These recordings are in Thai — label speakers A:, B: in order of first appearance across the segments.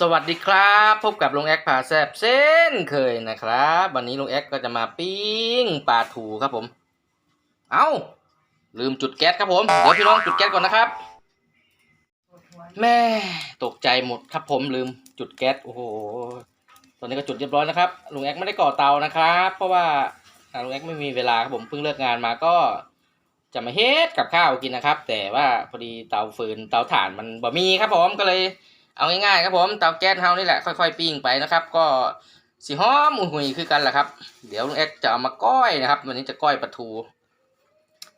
A: สวัสดีครับพบกับลุงแอคผ่าแซบเส้นเคยนะครับ วันนี้ลุงแอคก็จะมาปิ้งปลาถูครับผม เอา้า ลืมจุดแก๊สครับผมเดี๋ยวพี่น้องจุดแก๊สก่อนนะครับ แม่ตกใจหมดครับผมลืมจุดแก๊สโอ้โหตอนนี้ก็จุดเรียบร้อยนะครับลุงแอคไม่ได้ก่อเตานะครับ เพราะว่าลุงแอคไม่มีเวลาครับผมเพิ่งเลิกงานมาก็จะมาเฮ็ดกับข้าวกินนะครับ แต่ว่าพอดีเตาฟืนเตาถ่านมันบ่มีครับผมก็เลย เอาง่ายๆครับผมเตาแก๊สเฮานี่แหละค่อยๆปิ้งไปนะครับ ก็สีหอมหุยๆคือกันแหละครับ เดี๋ยวลุงแอ็กจะเอามาก้อยนะครับ วันนี้จะก้อยปลาทู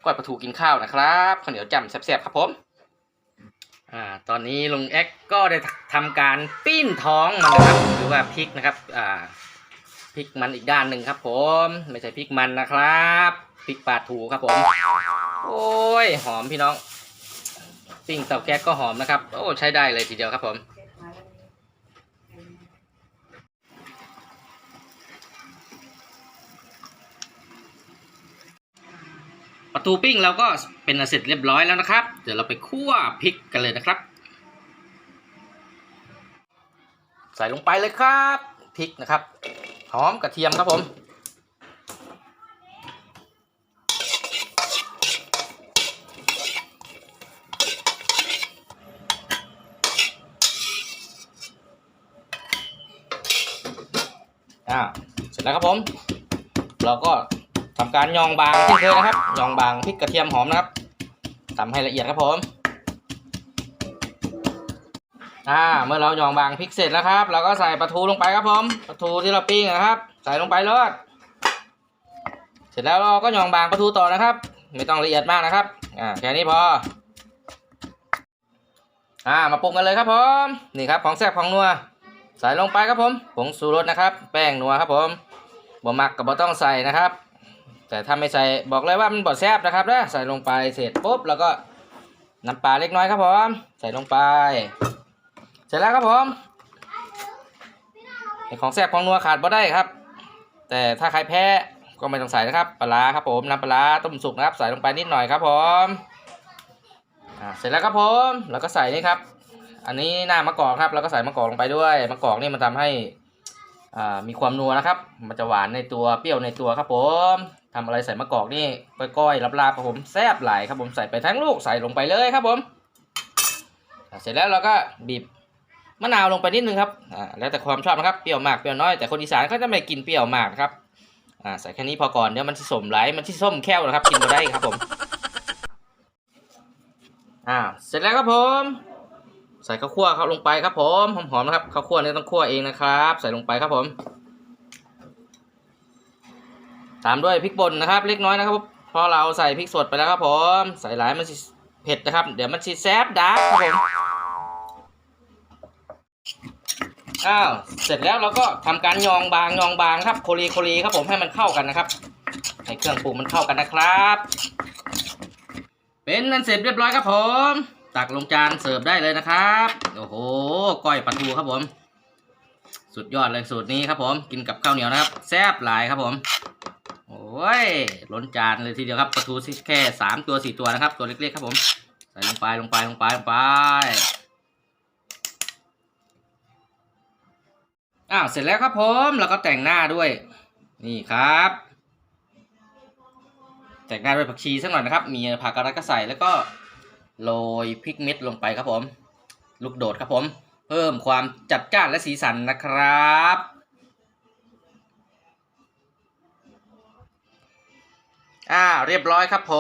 A: ก้อยปลาทูกินข้าวนะครับข้าวเหนียวจ่ำแซ่บๆครับผม อ่า ตอนนี้ลุงแอ็กก็ได้ทำการปิ้นท้องมันนะครับหรือว่าพริกนะครับ อ่าพริกมันอีกด้านหนึ่งครับผม ไม่ใช่พริกมันนะครับพริกปลาทูครับผม โอ้ยหอมพี่น้อง ปิ้งเตาแก๊สก็หอมนะครับ โอ้ใช้ได้เลยทีเดียวครับผม ประตูปิ้งเราก็เป็นอันเสร็จเรียบร้อยแล้วนะครับ เดี๋ยวเราไปคั่วพริกกันเลยนะครับ ใส่ลงไปเลยครับพริกนะครับหอมกระเทียมครับผม อ่าเสร็จแล้วครับผม เราก็ทำการยองบางเช่นเคยนะครับยองบางพริกกระเทียมหอมนะครับตำให้ละเอียดครับผมอ่าเมื่อเรายองบางพริกเสร็จแล้วครับ เราก็ใส่ปลาทูลงไปครับผมปลาทูที่เราปิ้งนะครับ ใส่ลงไปเลยเสร็จแล้วเราก็ยองบางปลาทูต่อนะครับ ไม่ต้องละเอียดมากนะครับอ่าแค่นี้พออ่ามาปรุงกันเลยครับผมนี่ครับของแซ่บของนัว ใส่ลงไปครับผมผงสูรสนะครับ แป้งนัวครับผมบ่มักกับบ่ต้องใส่นะครับ แต่ถ้าไม่ใส่บอกเลยว่ามันบ่แซ่บนะครับนะใส่ลงไปเสร็จปุ๊บแล้วก็น้ำปลาเล็กน้อยครับผมใส่ลงไป เสร็จแล้วครับผมของแซ่บของนัวขาดบ่ได้ครับ แต่ถ้าใครแพ้ก็ไม่ต้องใส่นะครับปลาครับผมน้ำปลาต้มสุกนะครับ ใส่ลงไปนิดหน่อยครับผมเสร็จแล้วครับผมแล้วก็ใส่นี่ครับ อันนี้หน้ามะกอกครับแล้วก็ใส่มะกอกลงไปด้วยมะกอกนี่มันทำให้อ่ามีความนัวนะครับ มันจะหวานในตัวเปรี้ยวในตัวครับ ผมทำอะไรใส่มะกอกนี่ก้อยๆลาบครับผมแซ่บหลายครับผมใส่ไปทั้งลูกใส่ลงไปเลยครับผมเสร็จแล้วเราก็บีบมะนาวลงไปนิดนึงครับอ่าแล้วแต่ความชอบนะครับเปรี้ยวมากเปรี้ยวน้อยแต่คนอีสานเขาจะไม่กินเปรี้ยวมากนะครับอ่าใส่แค่นี้พอก่อนเดี๋ยวมันจะสมไหลมันที่ส้มแค่วนะครับ กินไม่ได้ครับผมอ่าเสร็จแล้วครับผม ใส่ข้าวคั่วครับลงไปครับผมหอมๆนะครับข้าวคั่วนี่ต้องคั่วเองนะครับ ใส่ลงไปครับผม ตามด้วยพริกป่นนะครับ เล็กน้อยนะครับพราะเราใส่พริกสดไปแล้วครับผม ใส่หลายมันเผ็ดนะครับ เดี๋ยวมันสิแซบดาร์กครับผมอ้าวเสร็จแล้วเราก็ทำการยองบางยองบางครับโคลีโคลีครับผมให้มันเข้ากันนะครับให้เครื่องปรุงมันเข้ากันนะครับ เป็นนันเสร็จเรียบร้อยครับผม ตักลงจานเสิร์ฟได้เลยนะครับ โอ้โหก้อยปลาทูครับผม สุดยอดเลยสูตรนี้ครับผมกินกับข้าวเหนียวนะครับ แซ่บหลายครับผม โอ้ยล้นจานเลยทีเดียวครับปลาทูแค่สามตัวสี่ตัวนะครับ ตัวเล็กๆครับผมใส่ลงไปลงไปลงไปลงไปอ้าวเสร็จแล้วครับผมแล้วก็แต่งหน้าด้วย นี่ครับ แต่งหน้าด้วยผักชีสักหน่อยนะครับ มีผักอะไรก็ใส่แล้วก็ โรยพริกเม็ดลงไปครับผม ลูกโดดครับผม เพิ่มความจัดจ้านและสีสันนะครับ อ่าเรียบร้อยครับผ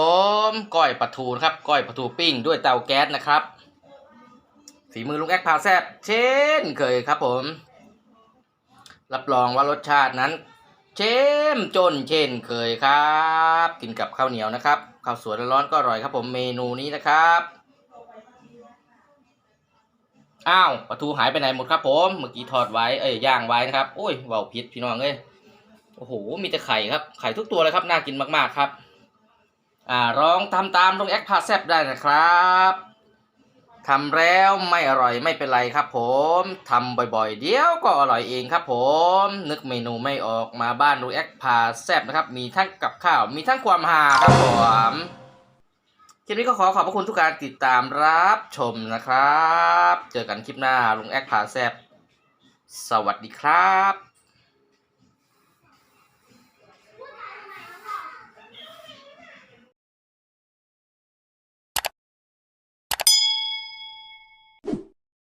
A: มก้อยปลาทูนครับก้อยปลาทูปิ้งด้วยเตาแก๊สนะครับ ฝีมือลุงแอคพาแซบเช่นเคยครับผม รับรองว่ารสชาตินั้น เช่มจนเช่นเคยครับ กินกับข้าวเหนียวนะครับ ข้าวสวยร้อนๆก็อร่อยครับผมเมนูนี้นะครับอ้าวปลาทูหายไปไหนหมดครับผมเมื่อกี้ทอดไว้เอ้ยย่างไว้นะครับโอ้ยว่าวพิษพี่น้องเอ้ยโอ้โหมีแต่ไข่ครับไข่ทุกตัวเลยครับน่ากินมากๆครับอ่าลองทำตามตรงแอคพาแซบได้นะครับ ทำแล้วไม่อร่อยไม่เป็นไรครับผมทำบ่อยๆ เดี๋ยวก็อร่อยเองครับผม นึกเมนูไม่ออกมาบ้านดูแอคพาแซบนะครับ มีทั้งกับข้าว มีทั้งความฮาครับผมคลิปนี้ก็ขอขอบพระคุณทุกการติดตามรับชมนะครับ เจอกันคลิปหน้าลุงแอคพาแซบสวัสดีครับ